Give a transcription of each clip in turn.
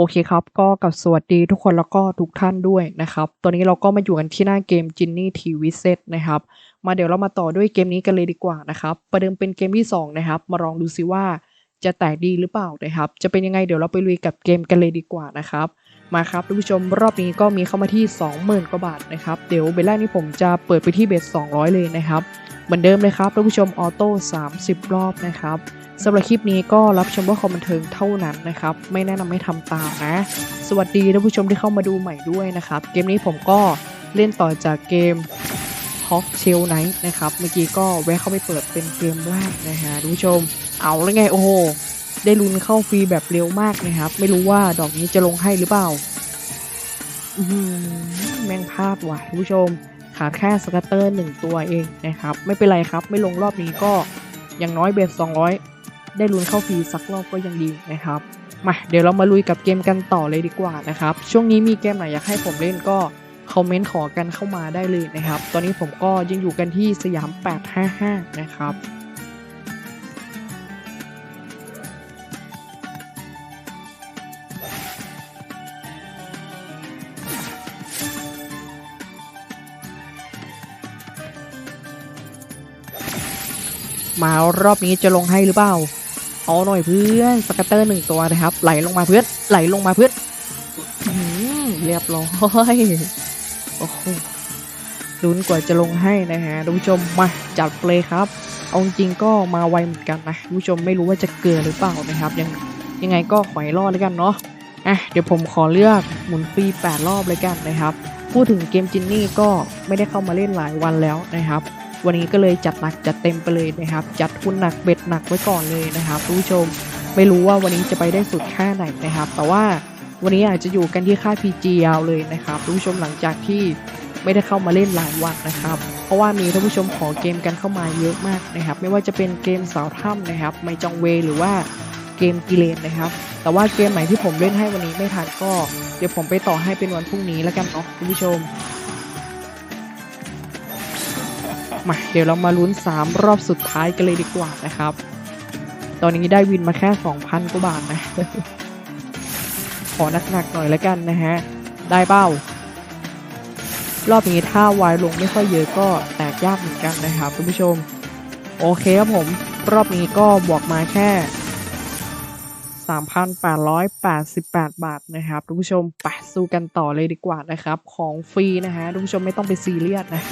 โอเคครับ ก็กับสวัสดีทุกคนแล้วก็ทุกท่านด้วยนะครับ ตอนนี้เราก็มาอยู่กันที่หน้าเกม Genie TV Set นะครับ มาเดี๋ยวเรามาต่อด้วยเกมนี้กันเลยดีกว่านะครับ ประเดิมเป็นเกมที่ 2 นะครับ มาลองดูซิว่าจะแตกดีหรือเปล่านะครับ จะเป็นยังไงเดี๋ยวเราไปลุยกับเกมกันเลยดีกว่านะครับ มาครับท่านผู้ชมรอบนี้ก็มีเข้ามาที่ 20,000กว่าบาทนะครับ เดี๋ยวเบลแรกนี้ผมจะเปิดไปที่เบส200 เลยนะครับ เหมือนเดิมเลยครับท่านผู้ชมออโต้30 รอบนะครับสำหรับคลิปนี้ก็รับชมเพื่อความบันเทิงเท่านั้นนะครับ ไม่แนะนำให้ทำตามนะ สวัสดีท่านผู้ชมที่เข้ามาดูใหม่ด้วยนะครับ เกมนี้ผมก็เล่นต่อจากเกม Hawk Shell Knight นะครับ เมื่อกี้ก็แวะเข้าไปเปิดเป็นเกมแรกนะฮะท่านผู้ชม เอาแล้วไงโอ้โห ได้ลุ้นเข้าฟรีแบบเร็วมากนะครับ ไม่รู้ว่าดอกนี้จะลงให้หรือเปล่าอืแม่งพลาดว่ะท่านผู้ชม ขาดแค่สกัตเตอร์หนึ่งตัวเองนะครับ ไม่เป็นไรครับ ไม่ลงรอบนี้ก็อย่างน้อยเบส200 ได้ลุ้นเข้าฟรีสักรอบก็ยังดีนะครับมาเดี๋ยวเรามาลุยกับเกมกันต่อเลยดีกว่านะครับ ช่วงนี้มีเกมไหนอยากให้ผมเล่นก็คอมเมนต์ขอกันเข้ามาได้เลยนะครับ ตอนนี้ผมก็ยังอยู่กันที่สยาม 855 นะครับ มารอบนี้จะลงให้หรือเปล่าเอาหน่อยเพื่อนสกัตเตอร์หนึ่งตัวนะครับ ไหลลงมาเพื่อนไหลลงมาเพื่อนเรียบร้อยโอ้โหลุ้นกว่าจะลงให้นะฮะท่านผู้ชมมาจัดเลยครับเอาจริงก็มาไวเหมือนกันนะผู้ชมไม่รู้ว่าจะเกินหรือเปล่านะครับ ยังยังไงก็ขอให้รอดแล้วกันเนาะอะเดี๋ยวผมขอเลือกหมุนฟรี8รอบเลยกันนะครับ พูดถึงเกมจินนี่ก็ไม่ได้เข้ามาเล่นหลายวันแล้วนะครับ วันนี้ก็เลยจัดหนักจัดเต็มไปเลยนะครับ จัดทุนหนักเบ็ดหนักไว้ก่อนเลยนะครับทุกผู้ชมไม่รู้ว่าวันนี้จะไปได้สุดแค่ไหนนะครับ แต่ว่าวันนี้อาจจะอยู่กันที่ค่า PG ยาวเลยนะครับทุกผู้ชมหลังจากที่ไม่ได้เข้ามาเล่นหลายวันนะครับ เพราะว่ามีท่านผู้ชมขอเกมกันเข้ามาเยอะมากนะครับ ไม่ว่าจะเป็นเกมสาวถ้ำนะครับ ไมจองเวหรือว่าเกมกิเลนนะครับ แต่ว่าเกมไหนที่ผมเล่นให้วันนี้ไม่ทันก็ เดี๋ยวผมไปต่อให้เป็นวันพรุ่งนี้แล้วกันเนาะคุณผู้ชม มาเดี๋ยวเรามาลุ้น 3 รอบสุดท้ายกันเลยดีกว่านะครับ ตอนนี้ได้วินมาแค่ 2,000กว่าบาทนะ ขอหนักๆหน่อยแล้วกันนะฮะ ได้เป้ารอบนี้ถ้าวายลงไม่ค่อยเยอะก็แตกยากเหมือนกันนะครับคุณผู้ชม โอเคครับผม รอบนี้ก็บวกมาแค่ 3,888 บาทนะครับทุกผู้ชมไปสู้กันต่อเลยดีกว่านะครับ ของฟรีนะฮะทุกผู้ชมไม่ต้องไปซีเรียสนะ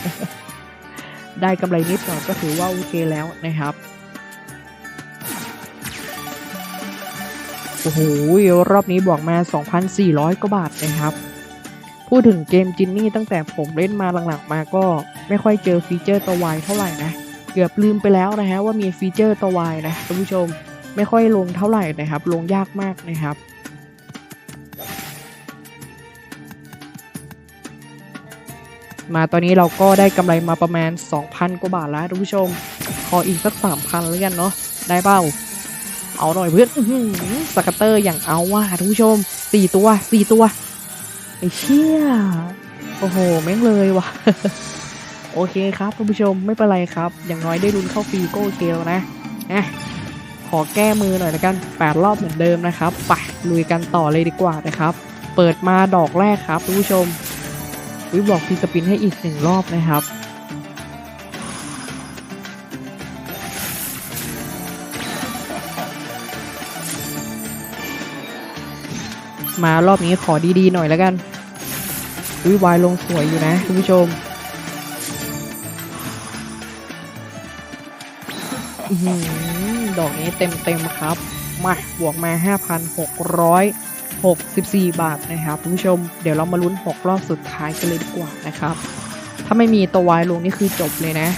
ได้กำไรนิดหน่อยก็ถือว่าโอเคแล้วนะครับโอ้โหรอบนี้บอกมา 2,400 กว่าบาทนะครับ พูดถึงเกมจินนี่ตั้งแต่ผมเล่นมาหลังๆมาก็ไม่ค่อยเจอฟีเจอร์ตัววายเท่าไหร่นะ เกือบลืมไปแล้วนะฮะว่ามีฟีเจอร์ตัววายนะท่านผู้ชมไม่ค่อยลงเท่าไหร่นะครับ ลงยากมากนะครับ มาตอนนี้เราก็ได้กำไรมาประมาณ 2,000 กว่าบาทแล้วท่านผู้ชม ขออีกสัก 3,000แล้วกันเนาะได้เปล่าเอาหน่อยเพื่อนอื้อหือสกัตเตอร์อย่างเอาว่ะท่านผู้ชม4ตัว4ตัวไอ้เชี่ยโอ้โหแม่งเลยว่ะ โอเคครับท่านผู้ชมไม่เป็นไรครับ อย่างน้อยได้รุนเข้าฟรีก็โอเคแล้วนะนะขอแก้มือหน่อยละกัน8รอบเหมือนเดิมนะครับไปลุยกันต่อเลยดีกว่านะครับ เปิดมาดอกแรกครับท่านผู้ชม วิบอกพีสปินให้อีกหนึ่งรอบนะครับ มารอบนี้ขอดีๆหน่อยแล้วกัน วิวายลงสวยอยู่นะคุณผู้ชมอดอกนี้เต็มๆครับ มา บวกมา 64 บาทนะครับคุณผู้ชมเดี๋ยวเรามาลุ้น 6 รอบสุดท้ายกันเลยดีกว่านะครับ ถ้าไม่มีตัววายลงนี่คือจบเลยนะ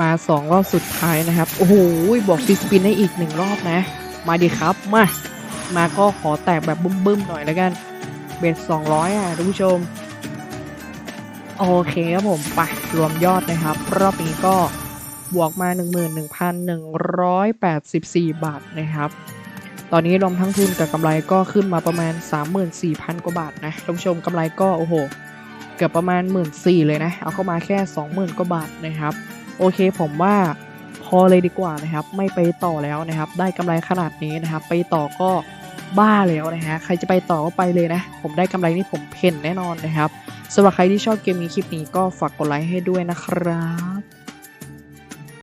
มาสองรอบสุดท้ายนะครับ โอ้โหบอกฟิสปินให้อีกหนึ่งรอบนะ มาดีครับ มา มาก็ขอแตกแบบบึ้มๆหน่อยแล้วกัน เบสสองร้อยอะท่านผู้ชม โอเคครับผมไปรวมยอดนะครับ รอบนี้ก็บวกมา 11,184 บาทนะครับ ตอนนี้รวมทั้งทุนกับกำไรก็ขึ้นมาประมาณ 34,000 กว่าบาทนะท่านผู้ชมกำไรก็โอ้โห เกือบประมาณ 1 4ื่นเลยนะ เอาเข้ามาแค่ 20,000 กว่าบาทนะครับ โอเคผมว่าพอเลยดีกว่านะครับ ไม่ไปต่อแล้วนะครับ ได้กำไรขนาดนี้นะครับ ไปต่อก็บ้าแล้วนะฮะใครจะไปต่อก็ไปเลยนะ ผมได้กำไรนี่ผมเพ่นแน่นอนนะครับสำหรับใครที่ชอบเกมนี้คลิปนี้ก็ฝากกดไลค์ให้ด้วยนะครับ